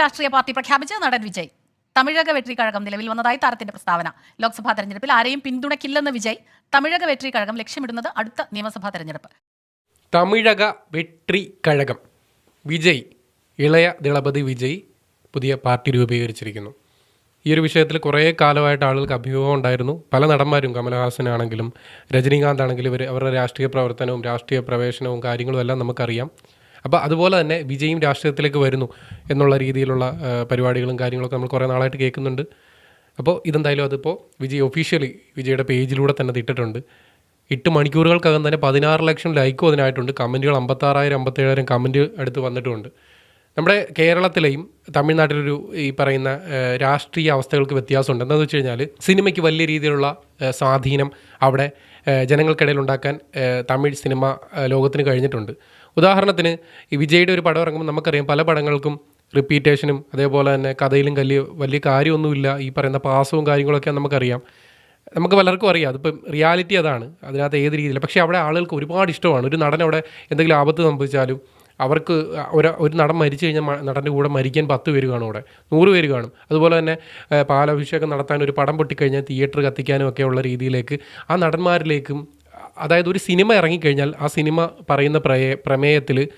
രാഷ്ട്രീയ പാർട്ടി പ്രഖ്യാപിച്ച് നടൻ വിജയ്. തമിഴക വെട്രി കഴകം നിലവിൽ വന്നതായി താരത്തിന്റെ പ്രസ്താവന. ലോക്സഭാ തെരഞ്ഞെടുപ്പിൽ ആരെയും പിന്തുണയ്ക്കില്ലെന്ന് വിജയ് തമിഴക വെട്രി കഴകം ലക്ഷ്യമിടുന്നത് അടുത്ത നിയമസഭാ തെരഞ്ഞെടുപ്പ്. തമിഴക വെട്രി കഴകം വിജയ് ഇളയ ദളപതി വിജയ് പുതിയ പാർട്ടി രൂപീകരിച്ചിരിക്കുന്നു. ഈ ഒരു വിഷയത്തിൽ കുറേ കാലമായിട്ട് ആളുകൾക്ക് അഭിമുഖം ഉണ്ടായിരുന്നു. പല നടന്മാരും കമലഹാസനാണെങ്കിലും രജനീകാന്ത് ആണെങ്കിലും ഇവർ അവരുടെ രാഷ്ട്രീയ പ്രവർത്തനവും രാഷ്ട്രീയ പ്രവേശനവും കാര്യങ്ങളും എല്ലാം നമുക്കറിയാം. അപ്പോൾ അതുപോലെ തന്നെ വിജയും രാഷ്ട്രീയത്തിലേക്ക് വരുന്നു എന്നുള്ള രീതിയിലുള്ള പരിപാടികളും കാര്യങ്ങളൊക്കെ നമ്മൾ കുറേ നാളായിട്ട് കേൾക്കുന്നുണ്ട്. അപ്പോൾ ഇതെന്തായാലും അതിപ്പോൾ വിജയ് ഒഫീഷ്യലി വിജയുടെ പേജിലൂടെ തന്നെ ഇട്ടിട്ടുണ്ട്. എട്ട് മണിക്കൂറുകൾക്കകം തന്നെ പതിനാറ് ലക്ഷം ലൈക്കും അതിനായിട്ടുണ്ട്. കമന്റുകൾ അമ്പത്താറായിരം അമ്പത്തേഴായിരം കമന്റ് അടുത്ത് വന്നിട്ടുമുണ്ട് നമ്മുടെ കേരളത്തിലെയും തമിഴ്നാട്ടിലൊരു ഈ പറയുന്ന രാഷ്ട്രീയ അവസ്ഥകൾക്ക് വ്യത്യാസമുണ്ട്. എന്താണെന്ന് വെച്ച് കഴിഞ്ഞാൽ സിനിമയ്ക്ക് വലിയ രീതിയിലുള്ള സ്വാധീനം അവിടെ ജനങ്ങൾക്കിടയിൽ ഉണ്ടാക്കാൻ തമിഴ് സിനിമ ലോകത്തിന് കഴിഞ്ഞിട്ടുണ്ട്. ഉദാഹരണത്തിന് ഈ വിജയുടെ ഒരു പടം ഇറങ്ങുമ്പോൾ നമുക്കറിയാം പല പടങ്ങൾക്കും റിപ്പീറ്റേഷനും അതേപോലെ തന്നെ കഥയിലും വലിയ വലിയ കാര്യമൊന്നുമില്ല ഈ പറയുന്ന പാസവും കാര്യങ്ങളൊക്കെ നമുക്കറിയാം. നമുക്ക് പലർക്കും അറിയാം അതിപ്പം റിയാലിറ്റി അതാണ് അതിനകത്ത് ഏത് രീതിയിൽ പക്ഷേ അവിടെ ആളുകൾക്ക് ഒരുപാട് ഇഷ്ടമാണ്. ഒരു നടൻ അവിടെ എന്തെങ്കിലും ആപത്ത് സംഭവിച്ചാലും അവർക്ക് ഒരു ഒരു നടൻ മരിച്ചു കഴിഞ്ഞാൽ നടന്റെ കൂടെ മരിക്കാൻ പത്ത് പേര് കാണും അവിടെ. നൂറ് പേര് കാണും. അതുപോലെ തന്നെ പാലാഭിഷേകം നടത്താൻ ഒരു പടം പൊട്ടിക്കഴിഞ്ഞാൽ തിയേറ്റർ കത്തിക്കാനും ഒക്കെ ഉള്ള രീതിയിലേക്ക് ആ നടന്മാരിലേക്കും അതായത് ഒരു സിനിമ ഇറങ്ങിക്കഴിഞ്ഞാൽ ആ സിനിമ പറയുന്ന പ്രമേ പ്രമേയത്തിൽ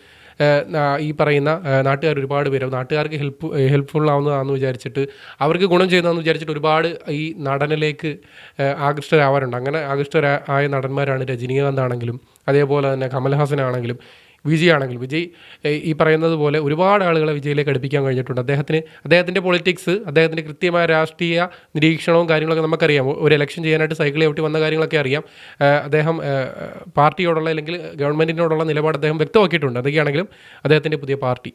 ഈ പറയുന്ന നാട്ടുകാർ ഒരുപാട് പേര് നാട്ടുകാർക്ക് ഹെൽപ്പ് ഹെൽപ്ഫുൾ ആവുന്നതാണെന്ന് വിചാരിച്ചിട്ട് അവർക്ക് ഗുണം ചെയ്യുന്നതെന്ന് വിചാരിച്ചിട്ട് ഒരുപാട് ഈ നടനിലേക്ക് ആകൃഷ്ടരാവാറുണ്ട്. അങ്ങനെ ആകൃഷ്ടരായ നടന്മാരാണ് രജനീകാന്ത് ആണെങ്കിലും അതേപോലെ തന്നെ കമൽഹാസൻ ആണെങ്കിലും വിജയ് ആണെങ്കിലും വിജയ് ഈ പറയുന്നത് പോലെ ഒരുപാട് ആളുകളെ വിജയിലേക്ക് അടുപ്പിക്കാൻ കഴിഞ്ഞിട്ടുണ്ട്. അദ്ദേഹത്തിന് അദ്ദേഹത്തിന്റെ പൊളിറ്റിക്സ് അദ്ദേഹത്തിന്റെ കൃത്യമായ രാഷ്ട്രീയ നിരീക്ഷണവും കാര്യങ്ങളൊക്കെ നമുക്കറിയാം. ഒരു ഇലക്ഷൻ ചെയ്യാനായിട്ട് സൈക്കിൾ ചവിട്ടി വന്ന കാര്യങ്ങളൊക്കെ അറിയാം. അദ്ദേഹം പാർട്ടിയോടുള്ള അല്ലെങ്കിൽ ഗവൺമെന്റിനോടുള്ള നിലപാട് അദ്ദേഹം വ്യക്തമാക്കിയിട്ടുണ്ട്. അതൊക്കെയാണെങ്കിലും അദ്ദേഹത്തിന്റെ പുതിയ പാർട്ടി.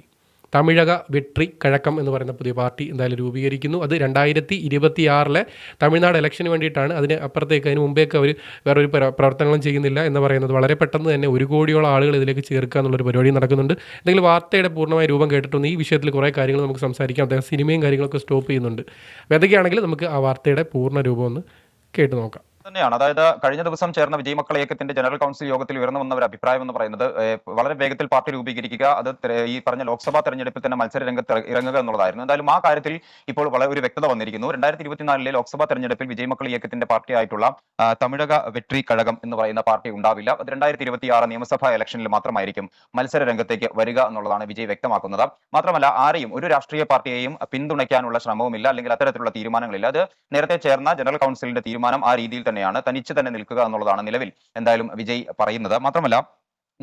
തമിഴക വെട്രി കഴക്കം എന്ന് പറയുന്ന പുതിയ പാർട്ടി എന്തായാലും രൂപീകരിക്കുന്നു. അത് രണ്ടായിരത്തി ഇരുപത്തി ആറിലെ തമിഴ്നാട് ഇലക്ഷന് വേണ്ടിയിട്ടാണ്. അതിന് അപ്പുറത്തേക്ക് അതിന് മുമ്പേക്ക് അവർ വേറൊരു പ്ര- പ്രവർത്തനങ്ങളും ചെയ്യുന്നില്ല എന്ന് പറയുന്നത് വളരെ പെട്ടെന്ന് തന്നെ ഒരു കോടിയോളം ആളുകൾ ഇതിലേക്ക് ചേർക്കുക എന്നുള്ളൊരു പരിപാടി നടക്കുന്നുണ്ട്. എന്തെങ്കിലും വാർത്തയുടെ പൂർണമായ രൂപം കേട്ടിട്ടൊന്ന് ഈ വിഷയത്തിൽ കുറേ കാര്യങ്ങൾ നമുക്ക് സംസാരിക്കാം. അദ്ദേഹം സിനിമയും കാര്യങ്ങളൊക്കെ സ്റ്റോപ്പ് ചെയ്യുന്നുണ്ട്. അപ്പോൾ അതൊക്കെയാണെങ്കിൽ നമുക്ക് ആ വാർത്തയുടെ പൂർണ രൂപം ഒന്ന് കേട്ട് നോക്കാം. തന്നെയാണ്. അതായത് കഴിഞ്ഞ ദിവസം ചേർന്ന വിജയ് മക്കൾ ജനറൽ കൗൺസിൽ യോഗത്തിൽ ഉയർന്നു വന്ന ഒരു അഭിപ്രായം എന്ന് പറയുന്നത് വളരെ വേഗത്തിൽ പാർട്ടി രൂപീകരിക്കുക അത് ഈ പറഞ്ഞ ലോക്സഭാ തെരഞ്ഞെടുപ്പിൽ തന്നെ മത്സര രംഗത്ത് ഇറങ്ങുക എന്നുള്ളതായിരുന്നു. എന്തായാലും ആ കാര്യത്തിൽ ഇപ്പോൾ വളരെ ഒരു വ്യക്തത വന്നിരിക്കുന്നു. രണ്ടായിരത്തി ഇരുപത്തിനാലിലെ ലോക്സഭാ തെരഞ്ഞെടുപ്പിൽ വിജയ് മക്കൾ ഇയക്കത്തിന്റെ പാർട്ടിയായിട്ടുള്ള ആ, തമിഴക വെട്രി കഴകം എന്ന് പറയുന്ന പാർട്ടി ഉണ്ടാവില്ല. അത് രണ്ടായിരത്തി ഇരുപത്തി ആറ് നിയമസഭാ ഇലക്ഷനിൽ മാത്രമായിരിക്കും മത്സര രംഗത്തേക്ക് വരിക എന്നുള്ളതാണ് വിജയ് വ്യക്തമാക്കുന്നത്. മാത്രമല്ല ആരെയും ഒരു രാഷ്ട്രീയ പാർട്ടിയെയും പിന്തുണയ്ക്കാനുള്ള ശ്രമവുമില്ല അല്ലെങ്കിൽ അത്തരത്തിലുള്ള തീരുമാനങ്ങളില്ല. അത് നേരത്തെ ചേർന്ന ജനറൽ കൗൺസിലിന്റെ തീരുമാനം ആ രീതിയിൽ തന്നെയാണ് തനിച്ച് തന്നെ നിൽക്കുക എന്നുള്ളതാണ് നിലവിൽ എന്തായാലും വിജയ് പറയുന്നത്. മാത്രമല്ല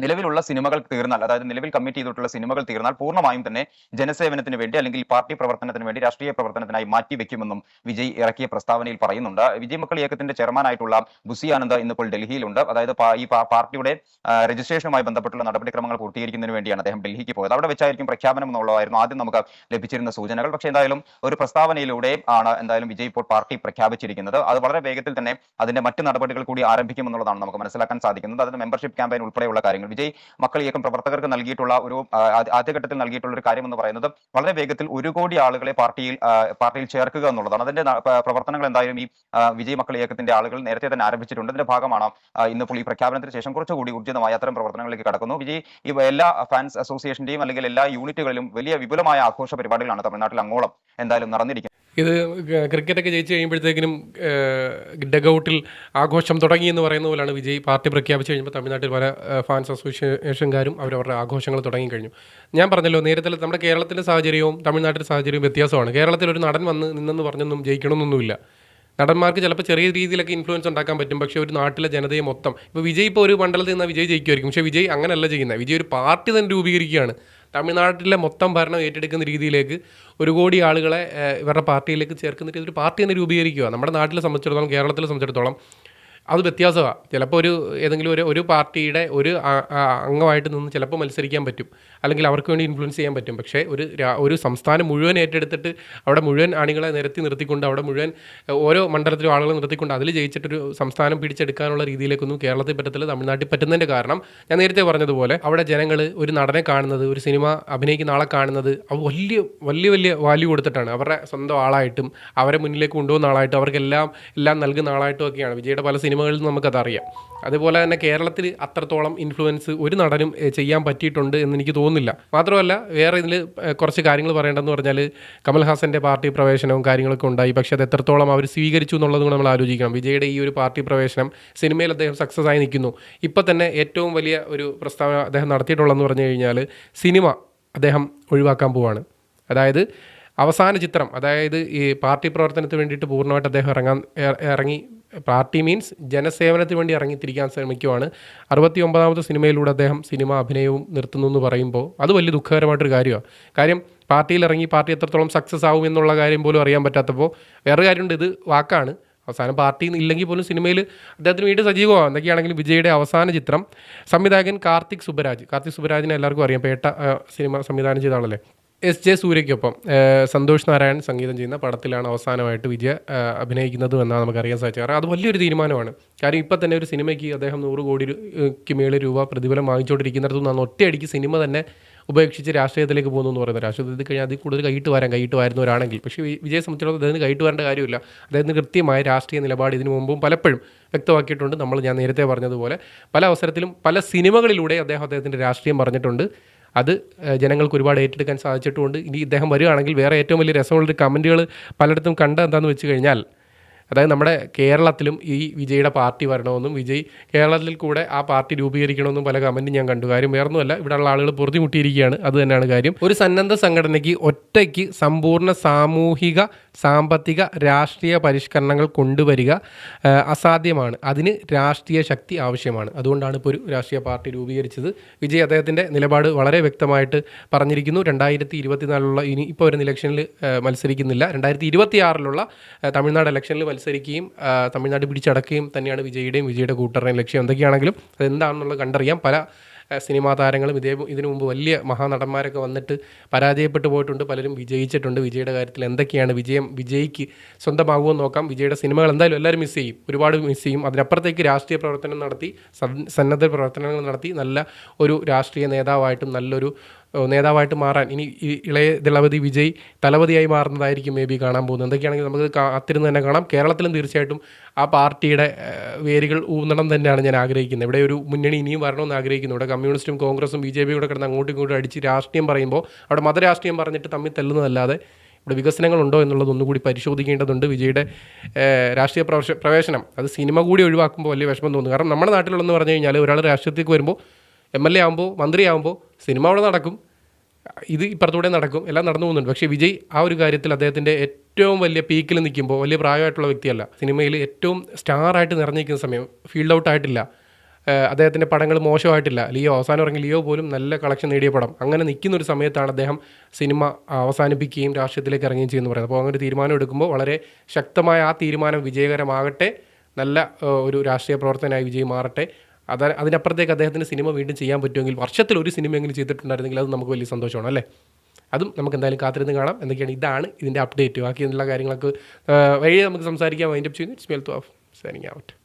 നിലവിലുള്ള സിനിമകൾ തീർന്നാൽ അതായത് നിലവിൽ കമ്മിറ്റ് ചെയ്തിട്ടുള്ള സിനിമകൾ തീർന്നാൽ പൂർണമായും തന്നെ ജനസേവനത്തിന് വേണ്ടി അല്ലെങ്കിൽ പാർട്ടി പ്രവർത്തനത്തിന് വേണ്ടി രാഷ്ട്രീയ പ്രവർത്തനത്തിനായി മാറ്റിവെക്കുമെന്നും വിജയ് ഇറക്കിയ പ്രസ്താവനയിൽ പറയുന്നുണ്ട്. വിജയ് മക്കൾ ഇയക്കത്തിന്റെ ചെയർമാനായിട്ടുള്ള ബുസി ആനന്ദ് ഇന്നിപ്പോൾ ഡൽഹിയിലുണ്ട്. അതായത് ഈ പാർട്ടിയുടെ രജിസ്ട്രേഷനുമായി ബന്ധപ്പെട്ടുള്ള നടപടിക്രമങ്ങൾ പൂർത്തീകരിക്കുന്നതിന് വേണ്ടിയാണ് അദ്ദേഹം ഡൽഹിക്ക് പോയത്. അവിടെ വെച്ചായിരിക്കും പ്രഖ്യാപനം എന്നുള്ളതായിരുന്നു ആദ്യം നമുക്ക് ലഭിച്ചിരുന്ന സൂചനകൾ. പക്ഷേ എന്തായാലും ഒരു പ്രസ്താവനയിലൂടെ ആണ് എന്തായാലും വിജയ് ഇപ്പോൾ പാർട്ടി പ്രഖ്യാപിച്ചിരിക്കുന്നത്. അത് വളരെ വേഗത്തിൽ തന്നെ അതിന്റെ മറ്റ് നടപടികൾ കൂടി ആരംഭിക്കുമെന്നുള്ളതാണ് നമുക്ക് മനസ്സിലാക്കാൻ സാധിക്കുന്നത്. അതിന് മെമ്പർഷിപ്പ് ക്യാമ്പയിൻ ഉൾപ്പെടെയുള്ള കാര്യങ്ങൾ വിജയ് മക്കൾ ഇയക്കം പ്രവർത്തകർക്ക് നൽകിയിട്ടുള്ള ഒരു ആദ്യ- ആദ്യഘട്ടത്തിൽ നൽകിയിട്ടുള്ള ഒരു കാര്യം എന്ന് പറയുന്നത് വളരെ വേഗത്തിൽ ഒരു കോടി ആളുകളെ പാർട്ടിയിൽ പാർട്ടിയിൽ ചേർക്കുക എന്നുള്ളതാണ്. അതിന്റെ പ്രവർത്തനങ്ങൾ എന്തായാലും ഈ വിജയ് മക്കൾ ഇയക്കത്തിന്റെ ആളുകൾ നേരത്തെ തന്നെ ആരംഭിച്ചിട്ടുണ്ട്. അതിന്റെ ഭാഗമാണ് ഇന്നിപ്പോൾ ഈ പ്രഖ്യാപനത്തിന് ശേഷം കുറച്ചുകൂടി ഊർജിതമായ അത്തരം പ്രവർത്തനങ്ങളിലേക്ക് കടക്കുന്നു. വിജയ് ഈ എല്ലാ ഫാൻസ് അസോസിയേഷന്റെയും അല്ലെങ്കിൽ എല്ലാ യൂണിറ്റുകളിലും വലിയ വിപുലമായ ആഘോഷ പരിപാടികളാണ് തമിഴ്നാട്ടിൽ അങ്ങോളം. എന്തായാലും നടന്നിരിക്കുന്നത് ഇത് ക്രിക്കറ്റൊക്കെ ജയിച്ചു കഴിയുമ്പോഴത്തേക്കിനും ഡഗൌട്ടിൽ ആഘോഷം തുടങ്ങി എന്ന് പറയുന്ന പോലെയാണ് വിജയ് പാർട്ടി പ്രഖ്യാപിച്ചു കഴിയുമ്പോൾ തമിഴ്നാട്ടിൽ പല ഫാൻസ് അസോസിയേഷൻകാരും അവരവരുടെ ആഘോഷങ്ങൾ തുടങ്ങി കഴിഞ്ഞു. ഞാൻ പറഞ്ഞല്ലോ നേരത്തെ നമ്മുടെ കേരളത്തിന്റെ സാഹചര്യവും തമിഴ്നാട്ടിലെ സാഹചര്യവും വ്യത്യാസമാണ്. കേരളത്തിൽ ഒരു നടൻ വന്ന് നിന്നെന്ന് പറഞ്ഞൊന്നും ജയിക്കണമെന്നൊന്നുമില്ല. നടന്മാർക്ക് ചിലപ്പോൾ ചെറിയ രീതിയിലൊക്കെ ഇൻഫ്ലുവൻസ് ഉണ്ടാക്കാൻ പറ്റും. പക്ഷേ ഒരു നാട്ടിലെ ജനതയെ മൊത്തം ഇപ്പോൾ വിജയ് ഇപ്പോൾ ഒരു മണ്ഡലത്തിൽ നിന്നാൽ വിജയ് ജയിക്കുമായിരിക്കും പക്ഷേ വിജയ് അങ്ങനെയല്ല ചെയ്യുന്നത്. വിജയ് ഒരു പാർട്ടി തന്നെ രൂപീകരിക്കുകയാണ്. തമിഴ്നാട്ടിലെ മൊത്തം ഭരണം ഏറ്റെടുക്കുന്ന രീതിയിലേക്ക് ഒരു കോടി ആളുകളെ ഇവരുടെ പാർട്ടിയിലേക്ക് ചേർക്കുന്ന രീതിയിൽ ഒരു പാർട്ടി തന്നെ രൂപീകരിക്കുക. നമ്മുടെ നാട്ടിലെ സംബന്ധിച്ചിടത്തോളം കേരളത്തിലെ സംബന്ധിച്ചിടത്തോളം അത് വ്യത്യാസമാണ് ചിലപ്പോൾ ഒരു ഏതെങ്കിലും ഒരു ഒരു പാർട്ടിയുടെ ഒരു അംഗമായിട്ട് നിന്ന് ചിലപ്പോൾ മത്സരിക്കാൻ പറ്റും. അല്ലെങ്കിൽ അവർക്ക് വേണ്ടി ഇൻഫ്ലുവൻസ് ചെയ്യാൻ പറ്റും. പക്ഷേ ഒരു ഒരു സംസ്ഥാനം മുഴുവൻ ഏറ്റെടുത്തിട്ട് അവിടെ മുഴുവൻ അണികളെ നിരത്തി നിർത്തിക്കൊണ്ട് അവിടെ മുഴുവൻ ഓരോ മണ്ഡലത്തിലും ആളുകളെ നിർത്തിക്കൊണ്ട് അതിൽ ജയിച്ചിട്ടൊരു സംസ്ഥാനം പിടിച്ചെടുക്കാനുള്ള രീതിയിലേക്കൊന്നും കേരളത്തിൽ പറ്റത്തില്ല. തമിഴ്നാട്ടിൽ പറ്റുന്നതിന്റെ കാരണം ഞാൻ നേരത്തെ പറഞ്ഞതുപോലെ അവിടെ ജനങ്ങൾ ഒരു നടനെ കാണുന്നത് ഒരു സിനിമ അഭിനയിക്കുന്ന ആളെ കാണുന്നത് അവ വലിയ വലിയ വലിയ വാല്യൂ കൊടുത്തിട്ടാണ്. അവരുടെ സ്വന്തം ആളായിട്ടും അവരെ മുന്നിലേക്ക് കൊണ്ടുപോകുന്ന ആളായിട്ടും അവർക്കെല്ലാം എല്ലാം നൽകുന്ന ആളായിട്ടും ഒക്കെയാണ്. വിജയുടെ പല സിനിമ സിനിമകളിൽ നമുക്കതറിയാം. നമുക്കത് അതുപോലെ തന്നെ കേരളത്തിൽ അത്രത്തോളം ഇൻഫ്ലുവൻസ് ഒരു നടനും ചെയ്യാൻ പറ്റിയിട്ടുണ്ട് എന്ന് എനിക്ക് തോന്നുന്നില്ല. മാത്രമല്ല വേറെ ഇതിൽ കുറച്ച് കാര്യങ്ങൾ പറയേണ്ടതെന്ന് പറഞ്ഞാൽ കമൽഹാസന്റെ പാർട്ടി പ്രവേശനവും കാര്യങ്ങളൊക്കെ ഉണ്ടായി. പക്ഷേ അത് എത്രത്തോളം അവർ സ്വീകരിച്ചു എന്നുള്ളതും നമ്മൾ ആലോചിക്കണം. വിജയുടെ ഈ ഒരു പാർട്ടി പ്രവേശനം സിനിമയിൽ അദ്ദേഹം സക്സസ് ആയി നിൽക്കുന്നു. ഇപ്പോൾ തന്നെ ഏറ്റവും വലിയ ഒരു പ്രസ്താവന അദ്ദേഹം നടത്തിയിട്ടുള്ളതെന്ന് പറഞ്ഞു കഴിഞ്ഞാൽ സിനിമ അദ്ദേഹം ഒഴിവാക്കാൻ പോവാണ്. അതായത് അവസാന ചിത്രം അതായത് ഈ പാർട്ടി പ്രവർത്തനത്തിന് വേണ്ടിയിട്ട് പൂർണമായിട്ട് അദ്ദേഹം ഇറങ്ങാൻ ഇറങ്ങി പാർട്ടി മീൻസ് ജനസേവനത്തിന് വേണ്ടി ഇറങ്ങിത്തിരിക്കാൻ ശ്രമിക്കുവാണ്. അറുപത്തി ഒമ്പതാമത്തെ സിനിമയിലൂടെ അദ്ദേഹം സിനിമ അഭിനയവും നിർത്തുന്നു എന്ന് പറയുമ്പോൾ അത് വലിയ ദുഃഖകരമായിട്ടൊരു കാര്യമാണ്. കാര്യം പാർട്ടിയിൽ ഇറങ്ങി പാർട്ടി എത്രത്തോളം സക്സസ് ആവും എന്നുള്ള കാര്യം പോലും അറിയാൻ പറ്റാത്തപ്പോൾ വേറെ കാര്യമുണ്ട് ഇത് വാക്കാണ്. അവസാനം പാർട്ടി ഇല്ലെങ്കിൽ പോലും സിനിമയിൽ അദ്ദേഹത്തിന് വീണ്ടും സജീവമാകും എന്തൊക്കെയാണെങ്കിലും വിജയുടെ അവസാന ചിത്രം സംവിധായകൻ കാർത്തിക് സുബരാജ്. കാർത്തിക് സുബരാജിനെ എല്ലാവർക്കും അറിയാം. പേട്ട സിനിമ സംവിധാനം ചെയ്ത ആളല്ലേ? എസ് ജെ സൂര്യയ്ക്കൊപ്പം സന്തോഷ് നാരായൺ സംഗീതം ചെയ്യുന്ന പടത്തിലാണ് അവസാനമായിട്ട് വിജയ അഭിനയിക്കുന്നത് എന്നാണ് നമുക്കറിയാൻ സാധിച്ചത്. കാരണം അത് വലിയൊരു തീരുമാനമാണ്. കാര്യം ഇപ്പം തന്നെ ഒരു സിനിമയ്ക്ക് അദ്ദേഹം നൂറ് കോടി മേളിൽ രൂപ പ്രതിഫലം വാങ്ങിച്ചുകൊണ്ടിരിക്കുന്നിടത്തു നിന്ന് ഒറ്റയടിക്ക് സിനിമ തന്നെ ഉപേക്ഷിച്ച് രാഷ്ട്രീയത്തിലേക്ക് പോകുന്നു എന്ന് പറയുന്നത്. രാഷ്ട്രീയത്തിൽ കഴിഞ്ഞാൽ അതിൽ കൂടുതൽ കൈയിട്ട് വരാൻ കൈയിട്ട് വരുന്നവരാണെങ്കിൽ. പക്ഷേ വിജയെ സംബന്ധിച്ചിടത്തോളം അദ്ദേഹത്തിന് കൈയിട്ട് വരേണ്ട കാര്യമില്ല. അദ്ദേഹത്തിന് കൃത്യമായ രാഷ്ട്രീയ നിലപാട് ഇതിനു മുമ്പും പലപ്പോഴും വ്യക്തമാക്കിയിട്ടുണ്ട്. നമ്മൾ ഞാൻ നേരത്തെ പറഞ്ഞതുപോലെ പല അവസരത്തിലും പല സിനിമകളിലൂടെ അദ്ദേഹം അദ്ദേഹത്തിന്റെ രാഷ്ട്രീയം പറഞ്ഞിട്ടുണ്ട്. അത് ജനങ്ങൾക്ക് ഒരുപാട് ഏറ്റെടുക്കാൻ സാധിച്ചിട്ടുമുണ്ട്. ഇനി ഇദ്ദേഹം വരികയാണെങ്കിൽ വേറെ ഏറ്റവും വലിയ രസമുള്ളൊരു കമന്റുകൾ പലയിടത്തും കണ്ട എന്താണെന്ന് വെച്ച് കഴിഞ്ഞാൽ അതായത് നമ്മുടെ കേരളത്തിലും ഈ വിജയുടെ പാർട്ടി വരണമെന്നും വിജയ് കേരളത്തിൽ കൂടെ ആ പാർട്ടി രൂപീകരിക്കണമെന്നും പല കമന്റും ഞാൻ കണ്ടു. കാര്യം വേറൊന്നുമല്ല ഇവിടെയുള്ള ആളുകൾ പൊറുതിമുട്ടിയിരിക്കുകയാണ് അത് തന്നെയാണ് കാര്യം. ഒരു സന്നദ്ധ സംഘടനയ്ക്ക് ഒറ്റയ്ക്ക് സമ്പൂർണ സാമൂഹിക സാമ്പത്തിക രാഷ്ട്രീയ പരിഷ്കരണങ്ങൾ കൊണ്ടുവരിക അസാധ്യമാണ്. അതിന് രാഷ്ട്രീയ ശക്തി ആവശ്യമാണ്. അതുകൊണ്ടാണ് ഇപ്പോൾ ഒരു രാഷ്ട്രീയ പാർട്ടി രൂപീകരിച്ചത്. വിജയ് അദ്ദേഹത്തിന്റെ നിലപാട് വളരെ വ്യക്തമായിട്ട് പറഞ്ഞിരിക്കുന്നു. രണ്ടായിരത്തി ഇരുപത്തിനാലിലുള്ള ഇനി ഇപ്പോൾ വരുന്ന ഇലക്ഷനിൽ മത്സരിക്കുന്നില്ല. രണ്ടായിരത്തി ഇരുപത്തി ആറിലുള്ള തമിഴ്നാട് ഇലക്ഷനിൽ മത്സരിക്കുകയും തമിഴ്നാട് പിടിച്ചടക്കുകയും തന്നെയാണ് വിജയുടെയും വിജയുടെ കൂട്ടറിന്റെ ലക്ഷ്യം. എന്തൊക്കെയാണെങ്കിലും അതെന്താണെന്നുള്ളത് കണ്ടറിയാം. പല സിനിമാ താരങ്ങളും ഇതേ ഇതിനു മുമ്പ് വലിയ മഹാനടന്മാരൊക്കെ വന്നിട്ട് പരാജയപ്പെട്ടു പോയിട്ടുണ്ട്. പലരും വിജയിച്ചിട്ടുണ്ട്. വിജയുടെ കാര്യത്തിൽ എന്തൊക്കെയാണ് വിജയം വിജയിക്ക് സ്വന്തമാകുമെന്ന് നോക്കാം. വിജയുടെ സിനിമകൾ എന്തായാലും എല്ലാവരും മിസ് ചെയ്യും. ഒരുപാട് മിസ് ചെയ്യും. അതിനപ്പുറത്തേക്ക് രാഷ്ട്രീയ പ്രവർത്തനം നടത്തി സന്നദ്ധ പ്രവർത്തനങ്ങൾ നടത്തി നല്ല ഒരു രാഷ്ട്രീയ നേതാവായിട്ടും നല്ലൊരു നേതാവായിട്ട് മാറാൻ. ഇനി ഇളയ ദളപതി വിജയ് തലപതിയായി മാറുന്നതായിരിക്കും മേ ബി കാണാൻ പോകുന്നത്. എന്തൊക്കെയാണെങ്കിൽ നമുക്ക് കാത്തിരുന്ന് തന്നെ കാണാം. കേരളത്തിലും തീർച്ചയായിട്ടും ആ പാർട്ടിയുടെ വേരുകൾ ഊന്നണം തന്നെയാണ് ഞാൻ ആഗ്രഹിക്കുന്നത്. ഇവിടെ ഒരു മുന്നണി ഇനിയും വരണമെന്ന് ആഗ്രഹിക്കുന്നു. ഇവിടെ കമ്മ്യൂണിസ്റ്റും കോൺഗ്രസും ബി ജെ പിയും കൂടെ കിടന്ന് അങ്ങോട്ടും ഇങ്ങോട്ടും അടിച്ച് രാഷ്ട്രീയം പറയുമ്പോൾ അവിടെ മതരാഷ്ട്രീയം പറഞ്ഞിട്ട് തമ്മിൽ തല്ലുന്നതല്ലാതെ ഇവിടെ വികസനങ്ങളുണ്ടോ എന്നുള്ളത് ഒന്നുകൂടി പരിശോധിക്കേണ്ടതുണ്ട്. വിജയുടെ രാഷ്ട്രീയ പ്രവേശ പ്രവേശനം. അത് സിനിമ കൂടി ഒഴിവാക്കുമ്പോൾ വലിയ വിഷമം തോന്നുന്നു കാരണം നമ്മുടെ നാട്ടിലുള്ളതെന്ന് പറഞ്ഞു കഴിഞ്ഞാൽ ഒരാൾ രാഷ്ട്രീയത്തേക്ക് വരുമ്പോൾ എം എൽ എ ആകുമ്പോൾ മന്ത്രിയാകുമ്പോൾ സിനിമ അവിടെ നടക്കും. ഇത് ഇപ്പുറത്തൂടെ നടക്കും. എല്ലാം നടന്നു പോകുന്നുണ്ട്. പക്ഷേ വിജയ് ആ ഒരു കാര്യത്തിൽ അദ്ദേഹത്തിന്റെ ഏറ്റവും വലിയ പീക്കിൽ നിൽക്കുമ്പോൾ വലിയ പ്രായമായിട്ടുള്ള വ്യക്തിയല്ല സിനിമയിൽ ഏറ്റവും സ്റ്റാറായിട്ട് നിറഞ്ഞിരിക്കുന്ന സമയം ഫീൽഡ് ഔട്ട് ആയിട്ടില്ല. അദ്ദേഹത്തിന്റെ പടങ്ങൾ മോശമായിട്ടില്ല. ലിയോ അവസാനം ഇറങ്ങി ലിയോ പോലും നല്ല കളക്ഷൻ നേടിയ പടം. അങ്ങനെ നിൽക്കുന്ന ഒരു സമയത്താണ് അദ്ദേഹം സിനിമ അവസാനിപ്പിക്കുകയും രാഷ്ട്രീയത്തിലേക്ക് ഇറങ്ങുകയും ചെയ്യുന്നു പറയുന്നത്. അപ്പോൾ അങ്ങനെ ഒരു തീരുമാനം എടുക്കുമ്പോൾ വളരെ ശക്തമായ ആ തീരുമാനം വിജയകരമാകട്ടെ നല്ല ഒരു രാഷ്ട്രീയ പ്രവർത്തനമായി വിജയ് മാറട്ടെ. അത് അതിനപ്പുറത്തേക്ക് അദ്ദേഹത്തിന് സിനിമ വീണ്ടും ചെയ്യാൻ പറ്റുമെങ്കിൽ വർഷത്തിൽ ഒരു സിനിമ എങ്കിലും ചെയ്തിട്ടുണ്ടായിരുന്നെങ്കിൽ അത് നമുക്ക് വലിയ സന്തോഷമാണ് അല്ലേ? അതും നമുക്ക് എന്തായാലും കാത്തിരുന്ന് കാണാം. എന്തൊക്കെയാണ്? ഇതാണ് ഇതിന്റെ അപ്ഡേറ്റ് ബാക്കി എല്ലാ കാര്യങ്ങളൊക്കെ വഴി നമുക്ക് സംസാരിക്കാം. വൈൻഡപ്പ് ചെയ്യുന്നു ഇറ്റ്സ് മെൽത്ത് ഓഫ് സൈനിങ് ഔട്ട്